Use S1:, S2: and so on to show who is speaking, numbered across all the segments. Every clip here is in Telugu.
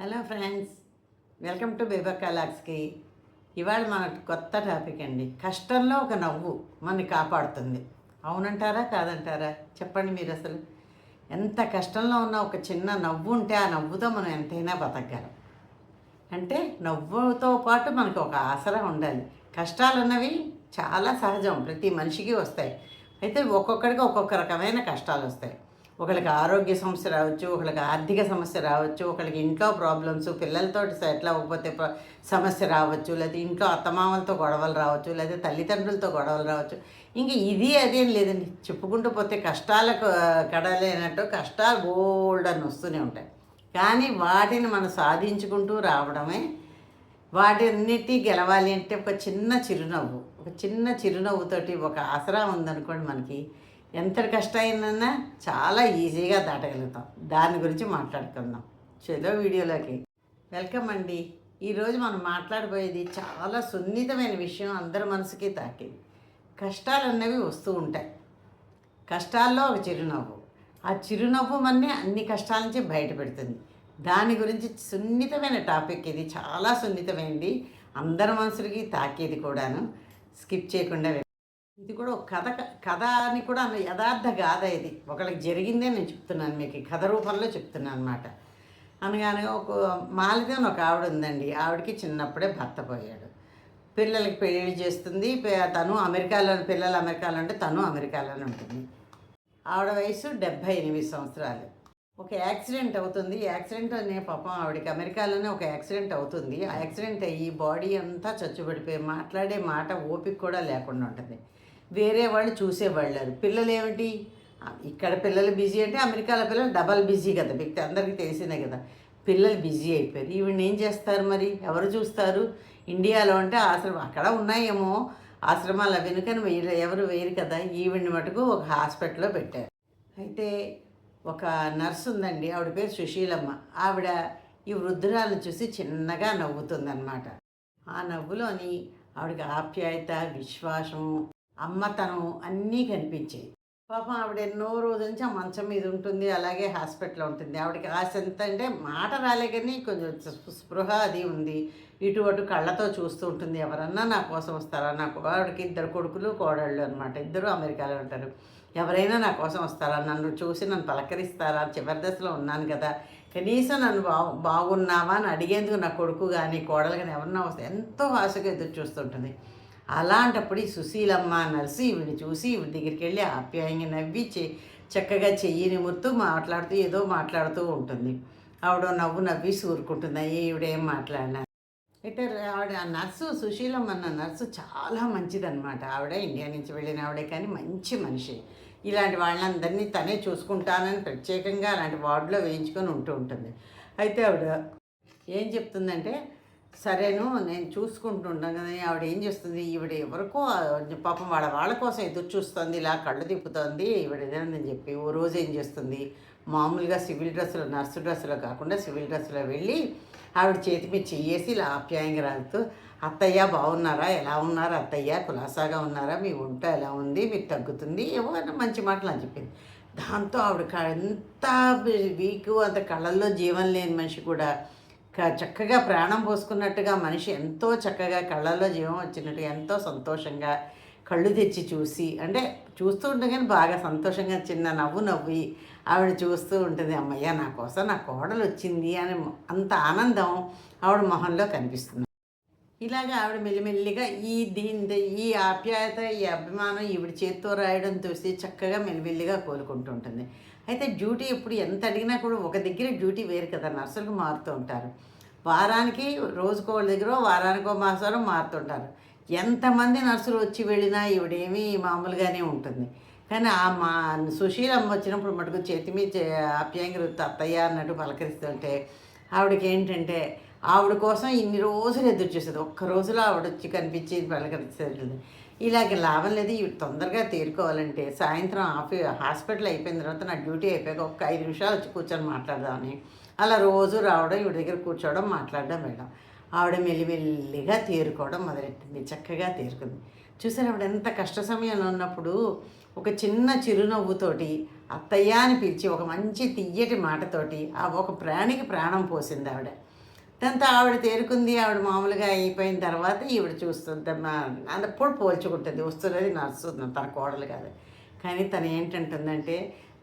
S1: Hello friends welcome to Bebakka లాక్స్కి ఇవాళ మన కొత్త టాపిక్ అండి. కష్టంలో ఒక నవ్వు మనని కాపాడుతుంది. అవునంటారా కాదంటారా? చెప్పండి మీరు అసలు. ఎంత కష్టంలో ఉన్న ఒక చిన్న నవ్వు ఉంటే ఆ నవ్వుతో మనం ఎంతైనా బతకగలం. అంటే నవ్వుతో పాటు మనకు ఒక ఆసరా ఉండాలి. కష్టాలు అన్నవి చాలా సహజం. ప్రతి మనిషికి వస్తాయి. అయితే ఒక్కొక్కడికి ఒక్కొక్క రకమైన కష్టాలు వస్తాయి. ఒకరికి ఆరోగ్య సమస్య రావచ్చు ఒకరికి ఆర్థిక సమస్య రావచ్చు ఒకరికి ఇంట్లో ప్రాబ్లమ్స్ పిల్లలతో సెటిల్ అవ్వకపోతే సమస్య రావచ్చు లేదా ఇంట్లో అత్తమామలతో గొడవలు రావచ్చు లేదా తల్లిదండ్రులతో గొడవలు రావచ్చు. ఇంకా ఇది అదేం లేదండి. చెప్పుకుంటూ పోతే కష్టాలకు ఆ, కడలేనట్టు కష్టాలు బోల్డ్ అని వస్తూనే ఉంటాయి. కానీ వాటిని మనం సాధించుకుంటూ రావడమే వాటిన్నిటి గెలవాలి అంటే ఒక చిన్న చిరునవ్వు ఒక చిన్న చిరునవ్వుతోటి ఒక ఆసరా ఉందనుకోండి మనకి. ఎంత కష్టమైందన్నా చాలా ఈజీగా దాటగలుగుతాం. దాని గురించి మాట్లాడుకుందాం. చలో వీడియోలోకి. వెల్కమ్ అండి. ఈరోజు మనం మాట్లాడబోయేది చాలా సున్నితమైన విషయం అందరి మనసుకి తాకింది. కష్టాలు అన్నవి వస్తూ ఉంటాయి. కష్టాల్లో ఒక చిరునవ్వు. ఆ చిరునవ్వు మన్నే అన్ని కష్టాల నుంచి బయటపెడుతుంది. దాని గురించి సున్నితమైన టాపిక్ ఇది. చాలా సున్నితమైంది. అందరి మనసులకి తాకేది కూడాను. స్కిప్ చేయకుండా ఇది కూడా ఒక కథ కథ అని కూడా అన్న యథార్థ గాథ ఇది. ఒకళ్ళకి జరిగిందే నేను చెప్తున్నాను మీకు కథ రూపంలో చెప్తున్నాను అనమాట అనగానే ఒక మాలిద అని ఒక ఆవిడ ఉందండి. ఆవిడకి చిన్నప్పుడే భర్త పోయాడు. పిల్లలకి పెళ్ళి చేస్తుంది. తను అమెరికాలో పిల్లలు అమెరికాలో ఉంటే తను అమెరికాలోనే ఉంటుంది. ఆవిడ వయసు డెబ్భై ఎనిమిది సంవత్సరాలు. ఒక యాక్సిడెంట్ అవుతుంది. యాక్సిడెంట్ అనే పాపం ఆవిడకి అమెరికాలోనే ఒక యాక్సిడెంట్ అవుతుంది. ఆ యాక్సిడెంట్ అయ్యి బాడీ అంతా చచ్చుబడిపోయి మాట్లాడే మాట ఓపిక కూడా లేకుండా ఉంటుంది. వేరే వాళ్ళు చూసేవాళ్ళారు పిల్లలు ఏమిటి ఇక్కడ పిల్లలు బిజీ అంటే అమెరికాలో పిల్లలు డబల్ బిజీ కదా మీకు అందరికీ తెలిసిందే కదా. పిల్లలు బిజీ అయిపోయారు. ఈవిడ ఏం చేస్తారు మరి? ఎవరు చూస్తారు? ఇండియాలో అంటే ఆశ్రమం అక్కడ ఉన్నాయేమో ఆశ్రమాలు అవి కానీ ఎవరు వేరు కదా? ఈవిడ్ని మటుకు ఒక హాస్పిటల్లో పెట్టారు. అయితే ఒక నర్సు ఉందండి ఆవిడ పేరు సుశీలమ్మ. ఆవిడ ఈ వృద్ధురాలను చూసి చిన్నగా నవ్వుతుందన్నమాట. ఆ నవ్వులోని ఆవిడకి ఆప్యాయత విశ్వాసం అమ్మతనం అన్నీ కనిపించాయి. పాపం ఆవిడ ఎన్నో రోజుల నుంచి ఆ మంచం మీద ఉంటుంది అలాగే హాస్పిటల్లో ఉంటుంది. ఆవిడకి ఆశ ఎంత అంటే మాట రాలే కానీ కొంచెం స్పృహ అది ఉంది. ఇటు అటు కళ్ళతో చూస్తూ ఉంటుంది. ఎవరన్నా నా కోసం వస్తారా? నాకు ఆవిడకి ఇద్దరు కొడుకులు కోడళ్ళు అనమాట ఇద్దరు అమెరికాలో ఉంటారు. ఎవరైనా నా కోసం వస్తారా? నన్ను చూసి నన్ను పలకరిస్తారా? చివరి దశలో ఉన్నాను కదా. కనీసం నన్ను బాగు బాగున్నావా అని అడిగేందుకు నా కొడుకు కానీ కోడలు కానీ ఎవరన్నా వస్తే ఎంతో ఆశగా ఎదురు చూస్తుంటుంది అలాంటప్పుడు ఈ సుశీలమ్మ నర్సు ఈవిడిని చూసి ఈవిడ దగ్గరికి వెళ్ళి ఆప్యాయంగా నవ్వి చె చక్కగా చెయ్యి నిమురుతూ మాట్లాడుతూ ఏదో మాట్లాడుతూ ఉంటుంది. ఆవిడ నవ్వు నవ్వి సూరుకుంటుంది. ఈవిడేం మాట్లాడినా. అయితే ఆవిడ ఆ నర్సు సుశీలమ్మ అన్న నర్సు చాలా మంచిదన్నమాట. ఆవిడ ఇండియా నుంచి వెళ్ళిన ఆవిడే కానీ మంచి మనిషి. ఇలాంటి వాళ్ళందరినీ తనే చూసుకుంటానని ప్రత్యేకంగా అలాంటి వార్డులో వేయించుకొని ఉంటూ ఉంటుంది. అయితే ఆవిడ ఏం చెప్తుందంటే సరేను నేను చూసుకుంటుంటాను కదా ఆవిడ ఏం చేస్తుంది? ఈవిడ ఎవరికో పాపం వాళ్ళ వాళ్ళ కోసం ఎదురు చూస్తుంది ఇలా కళ్ళు తిప్పుతోంది ఈవిడ ఏదైందని చెప్పి ఓ రోజు ఏం చేస్తుంది? మామూలుగా సివిల్ డ్రెస్సులో నర్సు డ్రెస్సులో కాకుండా సివిల్ డ్రెస్సులో వెళ్ళి ఆవిడ చేతి మీద చెయ్యేసి ఇలా ఆప్యాయంగా రాలుతూ అత్తయ్య బాగున్నారా? ఎలా ఉన్నారు అత్తయ్య? కులాసాగా ఉన్నారా? మీ వంట ఎలా ఉంది? మీకు తగ్గుతుంది? ఏవో మంచి మాటలు అని చెప్పింది. దాంతో ఆవిడ ఎంత వీక్ అంత కళ్ళల్లో జీవం లేని మనిషి కూడా చక్కగా ప్రాణం పోసుకున్నట్టుగా మనిషి ఎంతో చక్కగా కళ్ళల్లో జీవం వచ్చినట్టుగా ఎంతో సంతోషంగా కళ్ళు తెచ్చి చూసి అంటే చూస్తూ ఉండగానే బాగా సంతోషంగా చిన్న నవ్వు నవ్వి ఆవిడ చూస్తూ ఉంటుంది అమ్మయ్య నా కోసం నా కోడలు వచ్చింది అని అంత ఆనందం ఆవిడ మొహంలో కనిపిస్తుంది. ఇలాగ ఆవిడ మెల్లిమెల్లిగా ఈ దీని ఈ ఆప్యాయత ఈ అభిమానం ఈవిడ చేత్తో రాయడం చూసి చక్కగా మెల్లిమెల్లిగా కోలుకుంటూ ఉంటుంది. అయితే డ్యూటీ ఎప్పుడు ఎంత అడిగినా కూడా ఒక దగ్గర డ్యూటీ వేరు కదా నర్సులకు మారుతూ ఉంటారు. వారానికి రోజుకో దగ్గర వారానికో మాసాలు మారుతుంటారు ఎంతమంది నర్సులు వచ్చి వెళ్ళినా ఇవిడేమీ మామూలుగానే ఉంటుంది. కానీ ఆ మా సుశీలమ్మ వచ్చినప్పుడు మటుకు చేతి మీద చే- ఆప్యాయంగా అత్తయ్య అన్నట్టు పలకరిస్తుంటే ఆవిడకి ఏంటంటే ఆవిడ కోసం ఇన్ని రోజులు ఎదురు చూసేది. ఒక్క రోజులో ఆవిడ వచ్చి కనిపించి పలకరిస్తుంది ఇలాగ లాభం లేదు. ఇవి తొందరగా తేరుకోవాలంటే సాయంత్రం ఆఫీ హాస్పిటల్ అయిపోయిన తర్వాత నా డ్యూటీ అయిపోయాక ఒక ఐదు నిమిషాలు వచ్చి కూర్చొని మాట్లాడదామని. అలా రోజు రావడం ఈవిడ దగ్గర కూర్చోవడం మాట్లాడడం వెళ్ళడం ఆవిడ మెల్లిమెల్లిగా తేరుకోవడం మొదలెట్టింది. చక్కగా తేరుకుంది. చూసారు ఆవిడ ఎంత కష్ట సమయంలో ఉన్నప్పుడు ఒక చిన్న చిరునవ్వుతోటి అత్తయ్య అని పిలిచి ఒక మంచి తియ్యటి మాటతోటి ఆ ఒక ప్రాణికి ప్రాణం పోసింది ఆవిడ. దాంతో ఆవిడ తేరుకుంది ఆవిడ మామూలుగా అయిపోయిన తర్వాత ఈవిడ చూస్తుంది అందప్పుడు పోల్చుకుంటుంది వస్తున్నది నడుస్తుంది తన కోడలు కాదు. కానీ తను ఏంటంటుందంటే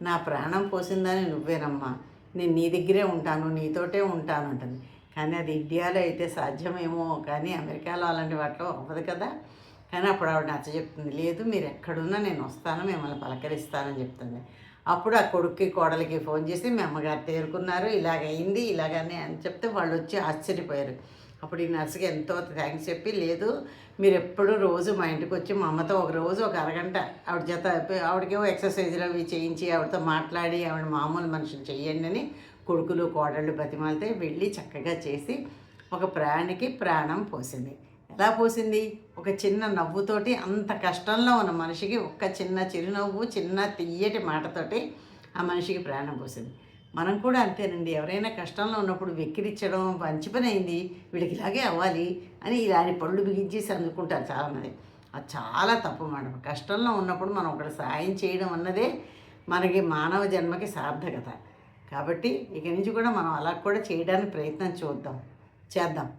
S1: నా ప్రాణం పోసిందని నువ్వేనమ్మా నేను నీ దగ్గరే ఉంటాను నీతోటే ఉంటాను అంటుంది. కానీ అది ఇండియాలో అయితే సాధ్యమేమో కానీ అమెరికాలో అలాంటి వాటిలో అవ్వదు కదా. కానీ అప్పుడు ఆవిడ నచ్చ చెప్తుంది లేదు మీరు ఎక్కడున్నా నేను వస్తాను మిమ్మల్ని పలకరిస్తానని చెప్తుంది. అప్పుడు ఆ కొడుక్కి కోడలికి ఫోన్ చేసి మీ అమ్మగారు తేరుకున్నారు ఇలాగ ఇలాగని అని చెప్తే వాళ్ళు వచ్చి ఆశ్చర్యపోయారు. అప్పుడు ఈ నర్సుకి ఎంతో థ్యాంక్స్ చెప్పి లేదు మీరు ఎప్పుడు రోజు మా ఇంటికి వచ్చి మా అమ్మతో ఒక రోజు ఒక అరగంట ఆవిడ చేత ఆవిడకేవో ఎక్సర్సైజ్లు అవి చేయించి ఆవిడతో మాట్లాడి ఆవిడ మామూలు మనుషులు చేయండి అని కొడుకులు కోడళ్ళు బతిమాలితే వెళ్ళి చక్కగా చేసి ఒక ప్రాణికి ప్రాణం పోసింది. ఎలా పోసింది? ఒక చిన్న నవ్వుతోటి అంత కష్టంలో ఉన్న మనిషికి ఒక్క చిన్న చిరునవ్వు చిన్న తీయటి మాటతోటి ఆ మనిషికి ప్రాణం పోసింది. మనం కూడా అంతేనండి. ఎవరైనా కష్టంలో ఉన్నప్పుడు వెక్కిరిచ్చడం మంచి పని అయింది వీడికి ఇలాగే అవ్వాలి అని ఇలాంటి పళ్ళు బిగించేసి అందుకుంటారు చాలామంది. అది చాలా తప్పు మాట కష్టంలో ఉన్నప్పుడు మనం ఒకటి సాయం చేయడం అన్నదే మనకి మానవ జన్మకి సార్థకత. కాబట్టి ఇక నుంచి కూడా మనం అలా కూడా చేయడానికి ప్రయత్నం చూద్దాం. చేద్దాం.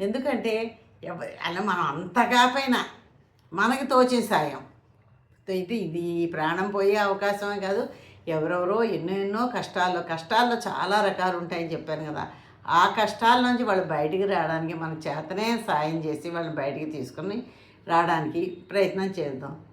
S1: ఎందుకంటే అలా మనం అంతగా పైన మనకి తోచే సాయం. అయితే ఇది ప్రాణం పోయే అవకాశమే కాదు. ఎవరెవరో ఎన్నో ఎన్నో కష్టాల్లో కష్టాల్లో చాలా రకాలు ఉంటాయని చెప్పాను కదా. ఆ కష్టాల నుంచి వాళ్ళు బయటికి రావడానికి మన చేతనే సాయం చేసి వాళ్ళని బయటికి తీసుకొని రావడానికి ప్రయత్నం చేద్దాం.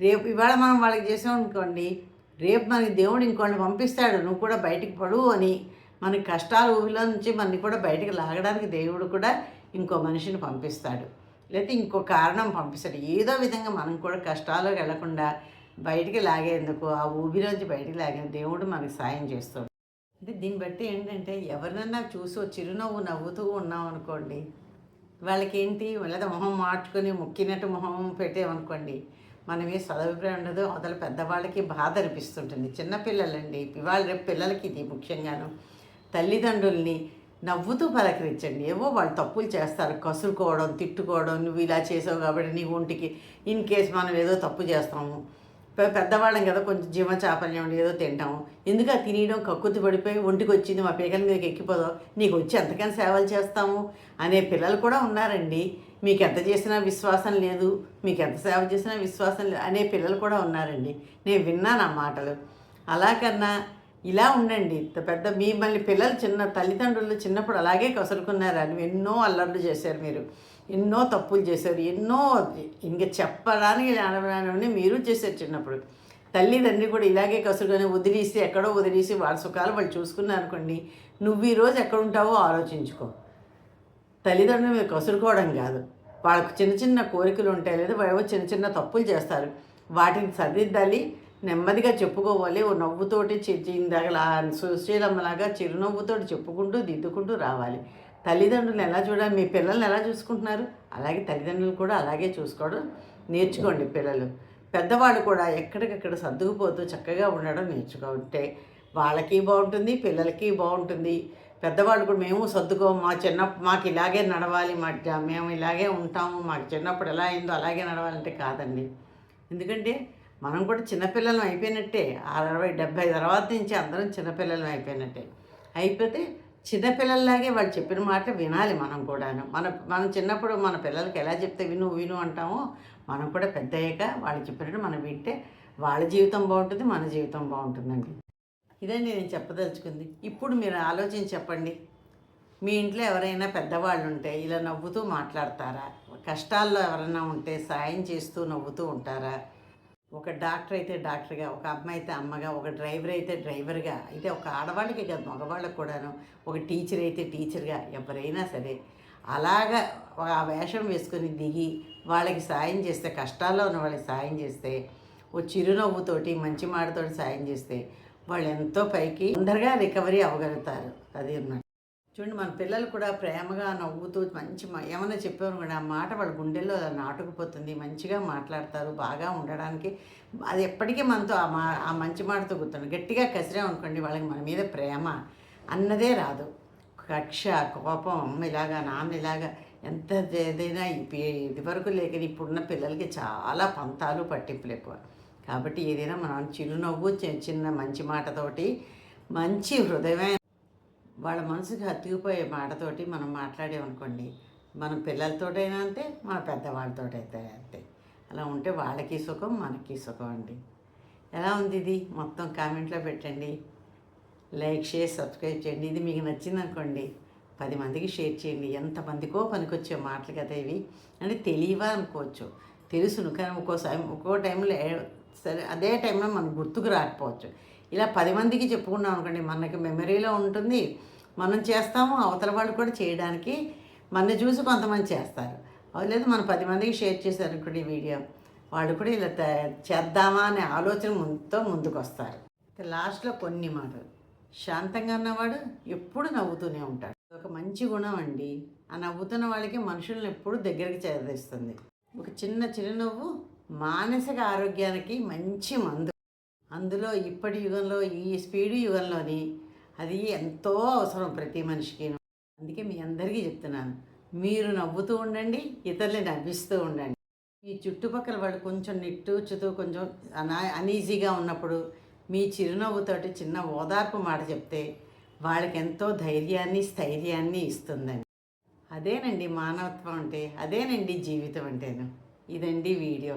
S1: రేపు ఇవాళ మనం వాళ్ళకి చేసాం అనుకోండి రేపు మనకి దేవుడు ఇంకోటి పంపిస్తాడు నువ్వు కూడా బయటికి పడు అని మన కష్టాల ఊహిలో నుంచి మనని కూడా బయటికి లాగడానికి దేవుడు కూడా ఇంకో మనిషిని పంపిస్తాడు. లేకపోతే ఇంకో కారణం పంపిస్తాడు. ఏదో విధంగా మనం కూడా కష్టాల్లోకి వెళ్ళకుండా బయటికి లాగేందుకు ఆ ఊబిలోంచి బయటికి లాగే దేవుడు మనకి సాయం చేస్తాడు. అంటే దీన్ని బట్టి ఏంటంటే ఎవరినన్నా చూసి చిరునవ్వు నవ్వుతూ ఉన్నాం అనుకోండి వాళ్ళకి ఏంటి లేదా మొహం మార్చుకొని ముక్కినట్టు మొహం పెట్టామనుకోండి మనమే సదభిప్రాయం ఉండదు. అవతల పెద్దవాళ్ళకి బాధ అనిపిస్తుంటుంది. చిన్నపిల్లలండి ఇవాళ రేపు పిల్లలకి ఇది ముఖ్యంగాను. తల్లిదండ్రుల్ని నవ్వుతూ పలకరించండి. ఏవో వాళ్ళు తప్పులు చేస్తారు కసురుకోవడం తిట్టుకోవడం నువ్వు ఇలా చేసావు కాబట్టి నీ ఒంటికి ఇన్ కేస్ మనం ఏదో తప్పు చేస్తాము. పెద్దవాళ్ళం కదా కొంచెం జీవచాపల్యం ఏదో తింటాము. ఎందుకు తినేయడం? కక్కుతి పడిపోయి ఒంటికి వచ్చింది మా పీకల మీదకి ఎక్కిపోదాం. నీకు వచ్చి ఎంతకని సేవలు చేస్తాము? అనే పిల్లలు కూడా ఉన్నారండి. మీకు ఎంత చేసినా విశ్వాసం లేదు మీకు ఎంత సేవ చేసినా విశ్వాసం లేదు అనే పిల్లలు కూడా ఉన్నారండి. నేను విన్నాను ఆ మాటలు. అలా కన్నా ఇలా ఉండండి. పెద్ద మిమ్మల్ని పిల్లలు చిన్న తల్లిదండ్రులు చిన్నప్పుడు అలాగే కసురుకున్నారని ఎన్నో అల్లర్లు చేశారు మీరు. ఎన్నో తప్పులు చేశారు. ఎన్నో ఇంక చెప్పడానికి అనడానికి మీరు చేశారు చిన్నప్పుడు. తల్లిదండ్రి కూడా ఇలాగే కసురుకొని వదిలేసి ఎక్కడో వదిలేసి వాళ్ళ సుఖాలు వాళ్ళు చూసుకున్నారు అనుకోండి. నువ్వు ఈరోజు ఎక్కడ ఉంటావో ఆలోచించుకో. తల్లిదండ్రులు మీరు కసురుకోవడం కాదు. వాళ్ళకు చిన్న చిన్న కోరికలు ఉంటాయి లేదా ఏవో చిన్న చిన్న తప్పులు చేస్తారు. వాటిని సరిదిద్దాలి. నెమ్మదిగా చెప్పుకోవాలి. ఓ నవ్వుతోటి ఇందాక సుశీలమ్మలాగా చిరునవ్వుతోటి చెప్పుకుంటూ దిద్దుకుంటూ రావాలి. తల్లిదండ్రులు ఎలా చూడాలి? మీ పిల్లల్ని ఎలా చూసుకుంటున్నారు? అలాగే తల్లిదండ్రులు కూడా అలాగే చూసుకోవడం నేర్చుకోండి పిల్లలు. పెద్దవాళ్ళు కూడా ఎక్కడికక్కడ సర్దుకుపోతూ చక్కగా ఉండడం నేర్చుకుంటే వాళ్ళకి బాగుంటుంది పిల్లలకి బాగుంటుంది. పెద్దవాళ్ళు కూడా మేము సర్దుకో మా చిన్న మాకు ఇలాగే నడవాలి మా మేము ఇలాగే ఉంటాము మాకు చిన్నప్పుడు ఎలా అయిందో అలాగే నడవాలంటే కాదండి. ఎందుకంటే మనం కూడా చిన్నపిల్లలం అయిపోయినట్టే. అరవై డెబ్భై తర్వాత నుంచి అందరం చిన్నపిల్లలం అయిపోయినట్టే. అయిపోతే చిన్నపిల్లల్లాగే వాళ్ళు చెప్పిన మాట వినాలి మనం కూడాను. మన మనం చిన్నప్పుడు మన పిల్లలకి ఎలా చెప్తే విను విను అంటామో మనం కూడా పెద్ద అయ్యాక వాళ్ళు చెప్పినట్టు మనం వింటే వాళ్ళ జీవితం బాగుంటుంది మన జీవితం బాగుంటుందండి. ఇదండి నేను చెప్పదలుచుకుంది. ఇప్పుడు మీరు ఆలోచించి చెప్పండి. మీ ఇంట్లో ఎవరైనా పెద్దవాళ్ళు ఉంటే ఇలా నవ్వుతూ మాట్లాడతారా? కష్టాల్లో ఎవరైనా ఉంటే సాయం చేస్తూ నవ్వుతూ ఉంటారా? ఒక డాక్టర్ అయితే డాక్టర్గా ఒక అమ్మాయి అయితే అమ్మగా ఒక డ్రైవర్ అయితే డ్రైవర్గా అయితే ఒక ఆడవాళ్ళకి కాదు మగవాళ్ళకి కూడాను ఒక టీచర్ అయితే టీచర్గా ఎవరైనా సరే అలాగా ఆ వేషం వేసుకొని దిగి వాళ్ళకి సాయం చేస్తే కష్టాల్లో ఉన్న వాళ్ళకి సాయం చేస్తే ఓ చిరునవ్వుతోటి మంచి మాటతోటి సాయం చేస్తే వాళ్ళు ఎంతో పైకి తొందరగా రికవరీ అవ్వగలుగుతారు. అది అన్నమాట. చూడండి మన పిల్లలు కూడా ప్రేమగా నవ్వుతూ మంచి ఏమైనా చెప్పారు కూడా ఆ మాట వాళ్ళ గుండెల్లో నాటుకుపోతుంది మంచిగా మాట్లాడతారు బాగా ఉండడానికి. అది ఎప్పటికీ మనతో ఆ మా ఆ మంచి మాటతో గుర్తుంది గట్టిగా కసిరాం అనుకోండి వాళ్ళకి మన మీద ప్రేమ అన్నదే రాదు. కక్ష కోపం ఇలాగా నాన్న ఇలాగా ఎంత ఏదైనా ఇది వరకు లేక ఇప్పుడున్న పిల్లలకి చాలా పంతాలు పట్టింపులు ఎక్కువ. కాబట్టి ఏదైనా మనం చిరునవ్వు చిన్న మంచి మాటతోటి మంచి హృదయమైన వాళ్ళ మనసుకి హత్తుకుపోయే మాటతోటి మనం మాట్లాడామనుకోండి మన పిల్లలతోటైనా అంతే మన పెద్దవాళ్ళతోటైతే అంతే. అలా ఉంటే వాళ్ళకి సుఖం మనకి సుఖం అండి. ఎలా ఉంది ఇది? మొత్తం కామెంట్లో పెట్టండి. లైక్ షేర్ సబ్స్క్రైబ్ చేయండి. ఇది మీకు నచ్చిందనుకోండి పది మందికి షేర్ చేయండి. ఎంతమందికో పనికొచ్చే మాటలు కదా ఇవి. అంటే తెలియవా అనుకోవచ్చు. తెలుసును కానీ ఒక్కోసారి ఒక్కో టైంలో సరే అదే టైంలో మనకు గుర్తుకు రాకపోవచ్చు. ఇలా పది మందికి చెప్పుకున్నాం అనుకోండి మనకి మెమరీలో ఉంటుంది. మనం చేస్తాము అవతల వాళ్ళు కూడా చేయడానికి మన చూసి కొంతమంది చేస్తారు. లేదు మనం పది మందికి షేర్ చేశారు అనుకోండి ఈ వీడియో. వాళ్ళు కూడా ఇలా చేద్దామా అనే ఆలోచన ముందుతో ముందుకు వస్తారు లాస్ట్లో కొన్ని మాటలు. శాంతంగా ఉన్నవాడు ఎప్పుడు నవ్వుతూనే ఉంటాడు. ఒక మంచి గుణం అండి. ఆ నవ్వుతున్న వాళ్ళకి మనుషులను ఎప్పుడు దగ్గరికి చేరదీస్తుంది. ఒక చిన్న చిరునవ్వు మానసిక ఆరోగ్యానికి మంచి మందు. అందులో ఇప్పటి యుగంలో ఈ స్పీడ్ యుగంలోని అది ఎంతో అవసరం ప్రతి మనిషికి అందుకే మీ అందరికీ చెప్తున్నాను మీరు నవ్వుతూ ఉండండి ఇతరులని నవ్విస్తూ ఉండండి. మీ చుట్టుపక్కల వాళ్ళు కొంచెం నిట్టూచుతూ కొంచెం అనా అనీజీగా ఉన్నప్పుడు మీ చిరునవ్వుతోటి చిన్న ఓదార్పు మాట చెప్తే వాళ్ళకి ఎంతో ధైర్యాన్ని స్థైర్యాన్ని ఇస్తుందండి. అదేనండి మానవత్వం అంటే అదేనండి జీవితం అంటేను. ఇదండి వీడియో.